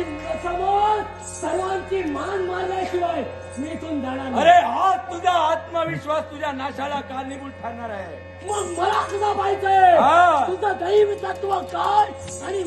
लोकांची समोर सर्वांची मान मारल्याशिवाय मी इथून जाणार अरे हा तुझा आत्मविश्वास तुझ्या नाशाला कारणीभूत ठरणार आहे. मग मला तुझा पाहिजे तुझं दैव तत्व काय? आणि